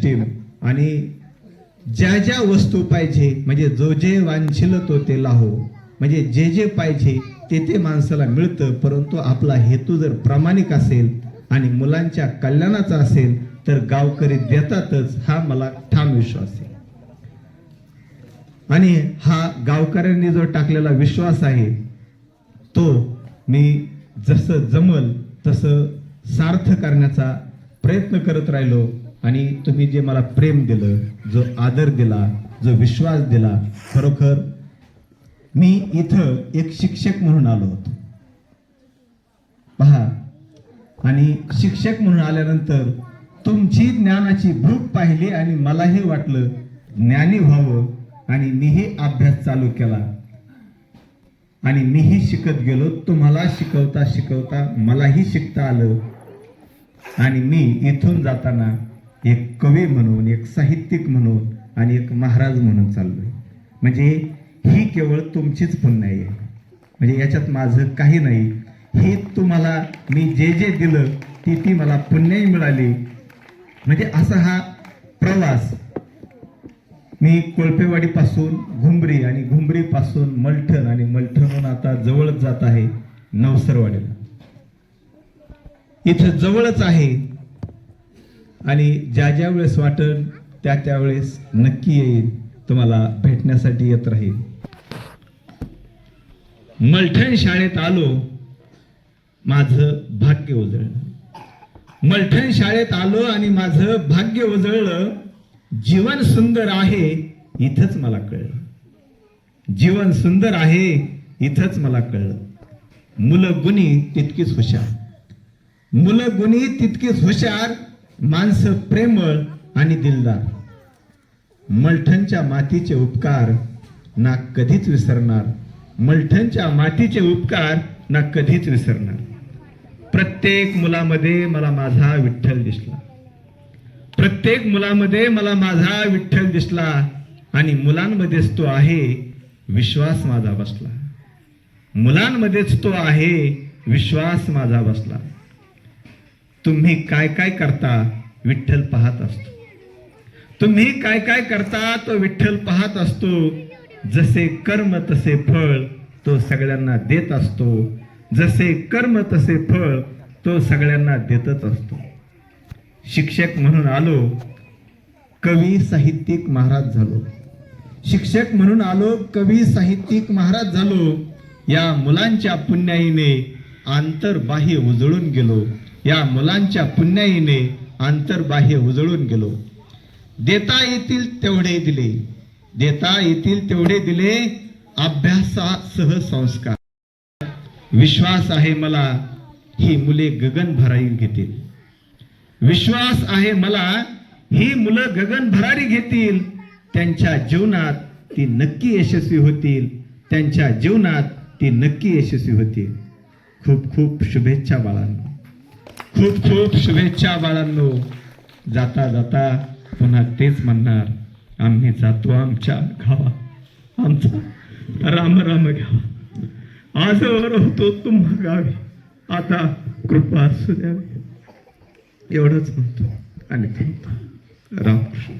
दृष्टीनं आणि ज्या ज्या वस्तू पाहिजे म्हणजे जो जे वांछिल तो ते लाहो. म्हणजे जे जे पाहिजे ते ते माणसाला मिळतं परंतु आपला हेतू जर प्रामाणिक असेल आणि मुलांच्या कल्याणाचा असेल तर गावकरी देतातच हा मला ठाम विश्वास आहे. आणि हा गावकऱ्यांनी जो टाकलेला विश्वास आहे तो मी जसं जमल तसं सार्थ करण्याचा प्रयत्न करत राहिलो. आणि तुम्ही जे मला प्रेम दिलं जो आदर दिला जो विश्वास दिला खरोखर मी इथं एक शिक्षक म्हणून आलो होतो. पहा आणि शिक्षक म्हणून आल्यानंतर तुमची ज्ञानाची भूक पाहिली आणि मलाही वाटलं ज्ञानी व्हावं आणि मीही अभ्यास चालू केला. आणि मीही शिकत गेलो तुम्हाला शिकवता शिकवता मलाही शिकता आलं. आणि मी इथून जाताना एक कवी म्हणून एक साहित्यिक म्हणून आणि एक महाराज म्हणून चाललो आहे म्हणजे ही केवळ तुमचीच पुण्याई आहे. म्हणजे याच्यात माझं काही नाही. हे तुम्हाला मी जे जे दिलं ती ती मला पुण्याही मिळाली. म्हणजे असा हा प्रवास. मी कोळपेवाडीपासून घुंबरी आणि घुंबरीपासून मलठण आणि मलठणहून आता जवळच जात आहे नवसरवाडीला. इथं जवळच आहे आणि ज्या ज्या वेळेस वाटेल त्या त्यावेळेस नक्की येईल. तुम्हाला भेटण्यासाठी येत राहील. मलठण शाळेत आलो माझं भाग्य उजळलं मलठण शाळेत आलो आणि माझं भाग्य उजळलं जीवन सुंदर आहे इथंच मला कळलं. जीवन सुंदर आहे इथंच मला कळलं. मुलं गुणी तितकीच हुशार. मुलं गुणी तितकीच हुशार माणसं प्रेमळ आणि दिलदार. मलठणच्या मातीचे उपकार ना कधीच विसरणार. मलठणच्या मातीचे उपकार ना कधीच विसरणार. प्रत्येक मुलामध्ये मला माझा विठ्ठल दिसला. प्रत्येक मुलामध्ये मला माझा विठ्ठल दिसला आणि मुलांमध्येच तो आहे विश्वास माझा बसला. मुलांमध्येच तो आहे विश्वास माझा बसला. तुम्ही काय काय करता विठ्ठल पाहत असतो. तुम्ही काय काय करता तो विठ्ठल पाहत असतो. जसे कर्म तसे फळ तो सगळ्यांना देत असतो. जसे कर्म तसे फळ तो सगळ्यांना देतच असतो. शिक्षक म्हणून आलो कवी साहित्यिक महाराज झालो. शिक्षक म्हणून आलो कवी साहित्यिक महाराज झालो. या मुलांच्या पुण्याईने आंतरबाह्य उजळून गेलो. या मुलांच्या पुण्याईने आंतरबाह्य उजळून गेलो. देता येतील तेवढे दिले. देता येतील तेवढे दिले अभ्यासासह संस्कार. विश्वास आहे मला ही मुले गगन भराई घेतील. विश्वास आहे मला ही मुलं गगन भरारी घेतील. त्यांच्या जीवनात ती नक्की यशस्वी होतील. त्यांच्या जीवनात ती नक्की यशस्वी होतील. खूप खूप शुभेच्छा बाळांना. खूप खूप शुभेच्छा बाळांनो. जाता जाता पुन्हा तेच म्हणणार आम्ही जातो आमच्या गावा. आमचा राम राम घ्यावा. आजवर होतो तुम्हा गावी. आता कृपा असू द्यावी. एवढंच म्हणतो आणि थांबतो. रामकृष्ण.